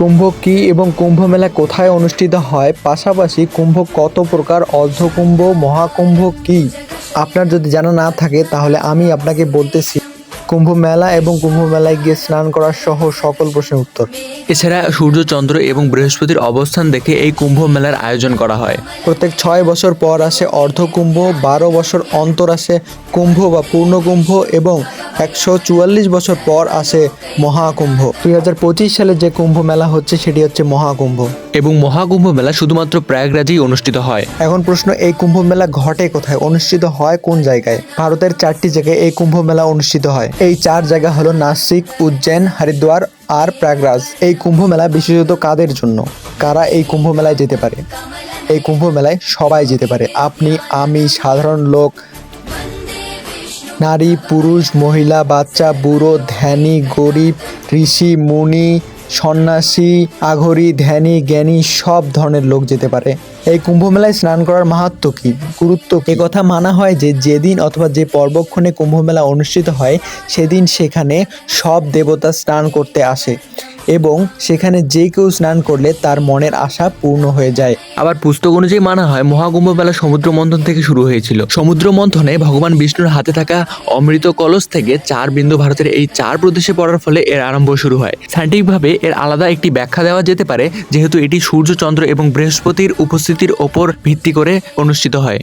কুম্ভ কি এবং কুম্ভ মেলা কোথায় অনুষ্ঠিত হয়? পাশাপাশি কুম্ভ কত প্রকার? অর্ধকুম্ভ মহাকুম্ভ কি? আপনার যদি জানা না থাকে তাহলে আমি আপনাকে বলতেছি। কুম্ভ মেলা এবং কুম্ভ মেলায় গিয়ে স্নান করার সহ সকল প্রশ্নের উত্তর। এছাড়া সূর্য চন্দ্র এবং বৃহস্পতির অবস্থান দেখে এই কুম্ভ মেলার আয়োজন করা হয়। প্রত্যেক ছয় বছর পর আসে অর্ধকুম্ভ বারো বছর অন্তর আসে কুম্ভ বা পূর্ণকুম্ভ এবং একশো চুয়াল্লিশ বছর পর আসে মহাকুম্ভ। দুই হাজার পঁচিশ সালে যে কুম্ভ মেলা হচ্ছে সেটি হচ্ছে মহাকুম্ভ। এবং মহাকুম্ভ মেলা শুধুমাত্র প্রয়াগরাজেই অনুষ্ঠিত হয়। এখন প্রশ্ন এই কুম্ভ মেলা ঘটে কোথায়? অনুষ্ঠিত হয় কোন জায়গায়? ভারতের চারটি জায়গায় এই কুম্ভ মেলা অনুষ্ঠিত হয়। এই চার জায়গা হলো নাসিক উজ্জৈন হরিদ্বার আর প্রয়াগরাজ। এই কুম্ভ মেলা বিশেষত কাদের জন্য? কারা এই কুম্ভ মেলায় যেতে পারে? এই কুম্ভ মেলায় সবাই যেতে পারে। আপনি আমি সাধারণ লোক নারী, পুরুষ, মহিলা, বাচ্চা, বুড়ো, ধ্যানী, গরিব, ঋষি, মুনি, সন্ন্যাসী, আঘরি, ধ্যানী, জ্ঞানী সব ধরনের লোক যেতে পারে। এই কুম্ভ মেলায় স্নান করার মাহাত্ম কি? গুরুত্ব এ কথা মানা হয় যে, যেদিন অথবা যে পর্বক্ষণে কুম্ভ মেলা অনুষ্ঠিত হয়, সেদিন সেখানে সব দেবতা স্নান করতে আসে। এবং সেখানে যে কেউ স্নান করলে তার মনের আশা পূর্ণ হয়ে যায়। আবার পুস্তক অনুযায়ী মানা হয় মহাকুম্ভ মেলা সমুদ্র মন্থন থেকে শুরু হয়েছিল। সমুদ্র মন্থনে ভগবান বিষ্ণুর হাতে থাকা অমৃত কলস থেকে চার বিন্দু ভারতের এই চার প্রদেশে পড়ার ফলে এর আরম্ভ শুরু হয়। সাইন্টিফিকভাবে এর আলাদা একটি ব্যাখ্যা দেওয়া যেতে পারে, যেহেতু এটি সূর্য চন্দ্র এবং বৃহস্পতির উপস্থিতির ওপর ভিত্তি করে অনুষ্ঠিত হয়।